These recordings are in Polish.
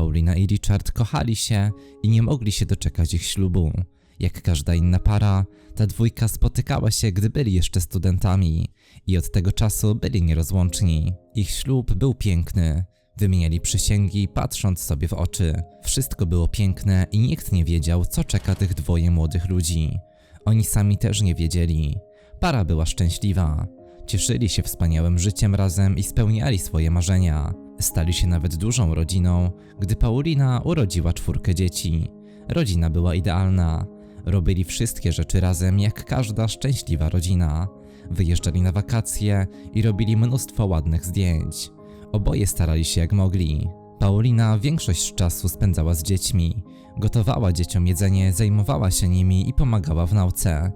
Paulina i Richard kochali się i nie mogli się doczekać ich ślubu. Jak każda inna para, ta dwójka spotykała się, gdy byli jeszcze studentami i od tego czasu byli nierozłączni. Ich ślub był piękny. Wymieniali przysięgi, patrząc sobie w oczy. Wszystko było piękne i nikt nie wiedział, co czeka tych dwoje młodych ludzi. Oni sami też nie wiedzieli. Para była szczęśliwa. Cieszyli się wspaniałym życiem razem i spełniali swoje marzenia. Stali się nawet dużą rodziną, gdy Paulina urodziła czwórkę dzieci. Rodzina była idealna. Robili wszystkie rzeczy razem, jak każda szczęśliwa rodzina. Wyjeżdżali na wakacje i robili mnóstwo ładnych zdjęć. Oboje starali się jak mogli. Paulina większość czasu spędzała z dziećmi. Gotowała dzieciom jedzenie, zajmowała się nimi i pomagała w nauce.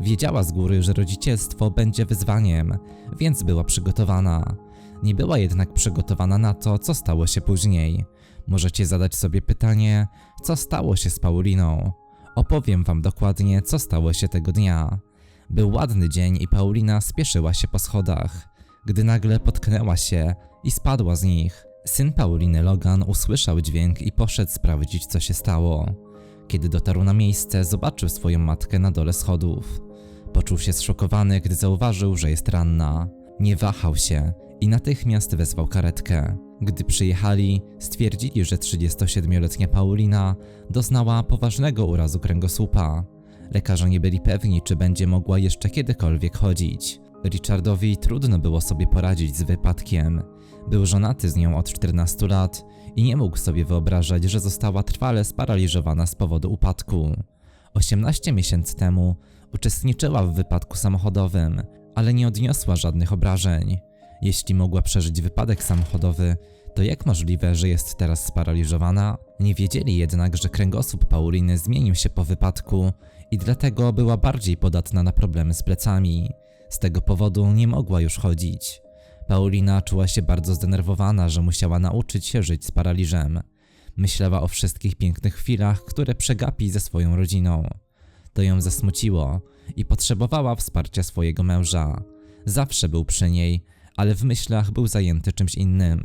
Wiedziała z góry, że rodzicielstwo będzie wyzwaniem, więc była przygotowana. Nie była jednak przygotowana na to, co stało się później. Możecie zadać sobie pytanie, co stało się z Pauliną. Opowiem wam dokładnie, co stało się tego dnia. Był ładny dzień i Paulina spieszyła się po schodach, gdy nagle potknęła się i spadła z nich. Syn Pauliny Logan usłyszał dźwięk i poszedł sprawdzić, co się stało. Kiedy dotarł na miejsce, zobaczył swoją matkę na dole schodów. Poczuł się zszokowany, gdy zauważył, że jest ranna. Nie wahał się i natychmiast wezwał karetkę. Gdy przyjechali, stwierdzili, że 37-letnia Paulina doznała poważnego urazu kręgosłupa. Lekarze nie byli pewni, czy będzie mogła jeszcze kiedykolwiek chodzić. Richardowi trudno było sobie poradzić z wypadkiem. Był żonaty z nią od 14 lat i nie mógł sobie wyobrażać, że została trwale sparaliżowana z powodu upadku. 18 miesięcy temu uczestniczyła w wypadku samochodowym, ale nie odniosła żadnych obrażeń. Jeśli mogła przeżyć wypadek samochodowy, to jak możliwe, że jest teraz sparaliżowana? Nie wiedzieli jednak, że kręgosłup Pauliny zmienił się po wypadku i dlatego była bardziej podatna na problemy z plecami. Z tego powodu nie mogła już chodzić. Paulina czuła się bardzo zdenerwowana, że musiała nauczyć się żyć z paraliżem. Myślała o wszystkich pięknych chwilach, które przegapi ze swoją rodziną. To ją zasmuciło i potrzebowała wsparcia swojego męża. Zawsze był przy niej, ale w myślach był zajęty czymś innym.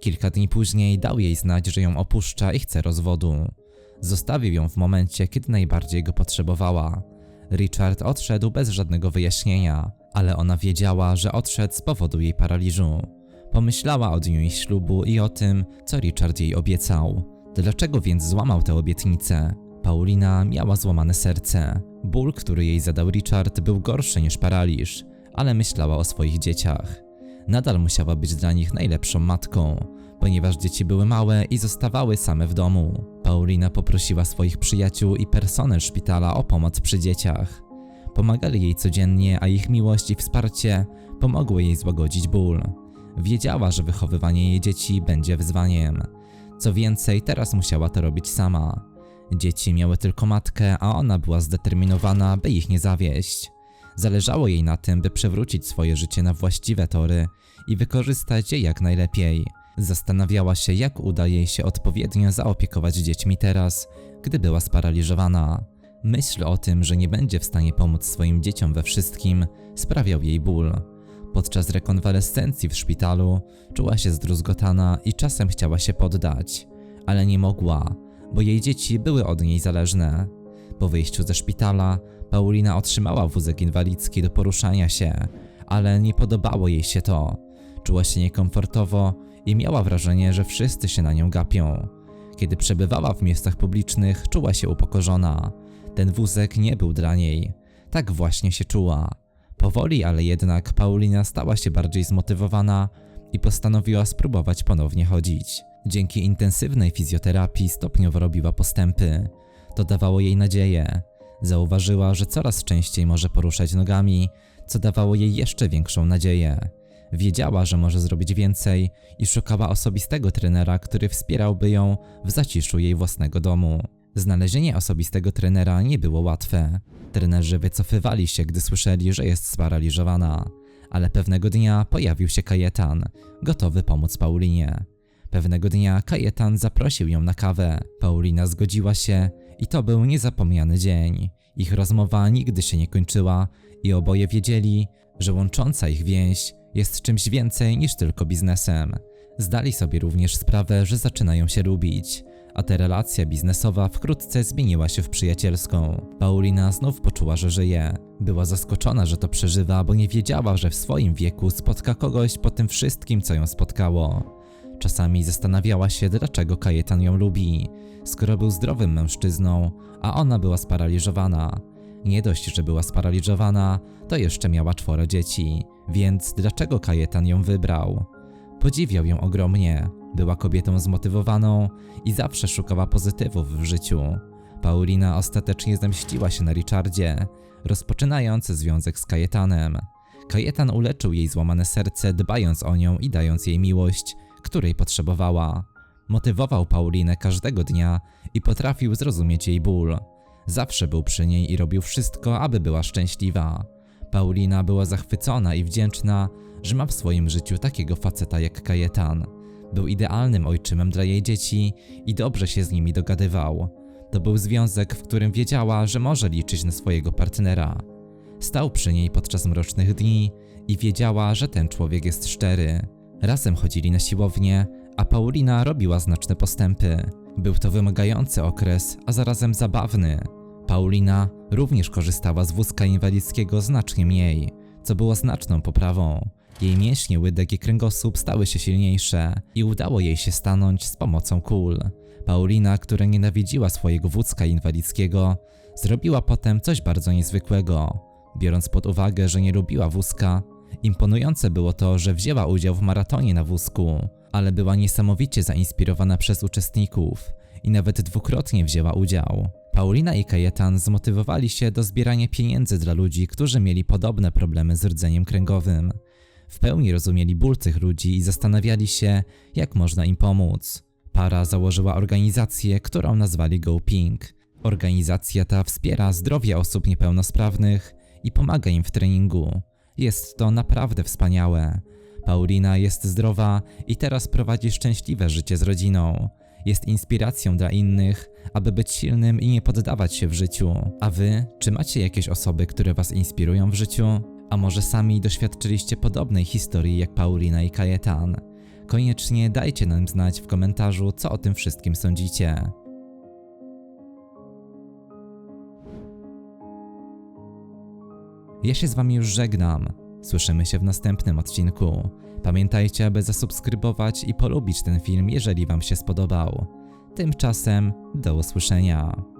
Kilka dni później dał jej znać, że ją opuszcza i chce rozwodu. Zostawił ją w momencie, kiedy najbardziej go potrzebowała. Richard odszedł bez żadnego wyjaśnienia, ale ona wiedziała, że odszedł z powodu jej paraliżu. Pomyślała o dniu ich ślubu i o tym, co Richard jej obiecał. Dlaczego więc złamał tę obietnicę? Paulina miała złamane serce. Ból, który jej zadał Richard, był gorszy niż paraliż, ale myślała o swoich dzieciach. Nadal musiała być dla nich najlepszą matką, ponieważ dzieci były małe i zostawały same w domu. Paulina poprosiła swoich przyjaciół i personel szpitala o pomoc przy dzieciach. Pomagali jej codziennie, a ich miłość i wsparcie pomogły jej złagodzić ból. Wiedziała, że wychowywanie jej dzieci będzie wyzwaniem. Co więcej, teraz musiała to robić sama. Dzieci miały tylko matkę, a ona była zdeterminowana, by ich nie zawieść. Zależało jej na tym, by przewrócić swoje życie na właściwe tory i wykorzystać je jak najlepiej. Zastanawiała się, jak uda jej się odpowiednio zaopiekować dziećmi teraz, gdy była sparaliżowana. Myśl o tym, że nie będzie w stanie pomóc swoim dzieciom we wszystkim, sprawiał jej ból. Podczas rekonwalescencji w szpitalu czuła się zdruzgotana i czasem chciała się poddać, ale nie mogła, bo jej dzieci były od niej zależne. Po wyjściu ze szpitala Paulina otrzymała wózek inwalidzki do poruszania się, ale nie podobało jej się to. Czuła się niekomfortowo i miała wrażenie, że wszyscy się na nią gapią. Kiedy przebywała w miejscach publicznych, czuła się upokorzona. Ten wózek nie był dla niej. Tak właśnie się czuła. Powoli, ale jednak Paulina stała się bardziej zmotywowana i postanowiła spróbować ponownie chodzić. Dzięki intensywnej fizjoterapii stopniowo robiła postępy. To dawało jej nadzieję. Zauważyła, że coraz częściej może poruszać nogami, co dawało jej jeszcze większą nadzieję. Wiedziała, że może zrobić więcej i szukała osobistego trenera, który wspierałby ją w zaciszu jej własnego domu. Znalezienie osobistego trenera nie było łatwe. Trenerzy wycofywali się, gdy słyszeli, że jest sparaliżowana, ale pewnego dnia pojawił się Kajetan, gotowy pomóc Paulinie. Pewnego dnia Kajetan zaprosił ją na kawę. Paulina zgodziła się i to był niezapomniany dzień. Ich rozmowa nigdy się nie kończyła i oboje wiedzieli, że łącząca ich więź jest czymś więcej niż tylko biznesem. Zdali sobie również sprawę, że zaczynają się lubić, a ta relacja biznesowa wkrótce zmieniła się w przyjacielską. Paulina znów poczuła, że żyje. Była zaskoczona, że to przeżywa, bo nie wiedziała, że w swoim wieku spotka kogoś po tym wszystkim, co ją spotkało. Czasami zastanawiała się, dlaczego Kajetan ją lubi, skoro był zdrowym mężczyzną, a ona była sparaliżowana. Nie dość, że była sparaliżowana, to jeszcze miała czworo dzieci, więc dlaczego Kajetan ją wybrał? Podziwiał ją ogromnie. Była kobietą zmotywowaną i zawsze szukała pozytywów w życiu. Paulina ostatecznie zemściła się na Richardzie, rozpoczynając związek z Kajetanem. Kajetan uleczył jej złamane serce, dbając o nią i dając jej miłość, której potrzebowała. Motywował Paulinę każdego dnia i potrafił zrozumieć jej ból. Zawsze był przy niej i robił wszystko, aby była szczęśliwa. Paulina była zachwycona i wdzięczna, że ma w swoim życiu takiego faceta jak Kajetan. Był idealnym ojczymem dla jej dzieci i dobrze się z nimi dogadywał. To był związek, w którym wiedziała, że może liczyć na swojego partnera. Stał przy niej podczas mrocznych dni i wiedziała, że ten człowiek jest szczery. Razem chodzili na siłownię, a Paulina robiła znaczne postępy. Był to wymagający okres, a zarazem zabawny. Paulina również korzystała z wózka inwalidzkiego znacznie mniej, co było znaczną poprawą. Jej mięśnie, łydek i kręgosłup stały się silniejsze i udało jej się stanąć z pomocą kul. Paulina, która nienawidziła swojego wózka inwalidzkiego, zrobiła potem coś bardzo niezwykłego. Biorąc pod uwagę, że nie lubiła wózka, imponujące było to, że wzięła udział w maratonie na wózku, ale była niesamowicie zainspirowana przez uczestników i nawet dwukrotnie wzięła udział. Paulina i Kajetan zmotywowali się do zbierania pieniędzy dla ludzi, którzy mieli podobne problemy z rdzeniem kręgowym. W pełni rozumieli ból tych ludzi i zastanawiali się, jak można im pomóc. Para założyła organizację, którą nazwali Go Pink. Organizacja ta wspiera zdrowie osób niepełnosprawnych i pomaga im w treningu. Jest to naprawdę wspaniałe. Paulina jest zdrowa i teraz prowadzi szczęśliwe życie z rodziną. Jest inspiracją dla innych, aby być silnym i nie poddawać się w życiu. A wy, czy macie jakieś osoby, które was inspirują w życiu? A może sami doświadczyliście podobnej historii jak Paulina i Kajetan? Koniecznie dajcie nam znać w komentarzu, co o tym wszystkim sądzicie. Ja się z wami już żegnam. Słyszymy się w następnym odcinku. Pamiętajcie, aby zasubskrybować i polubić ten film, jeżeli wam się spodobał. Tymczasem do usłyszenia.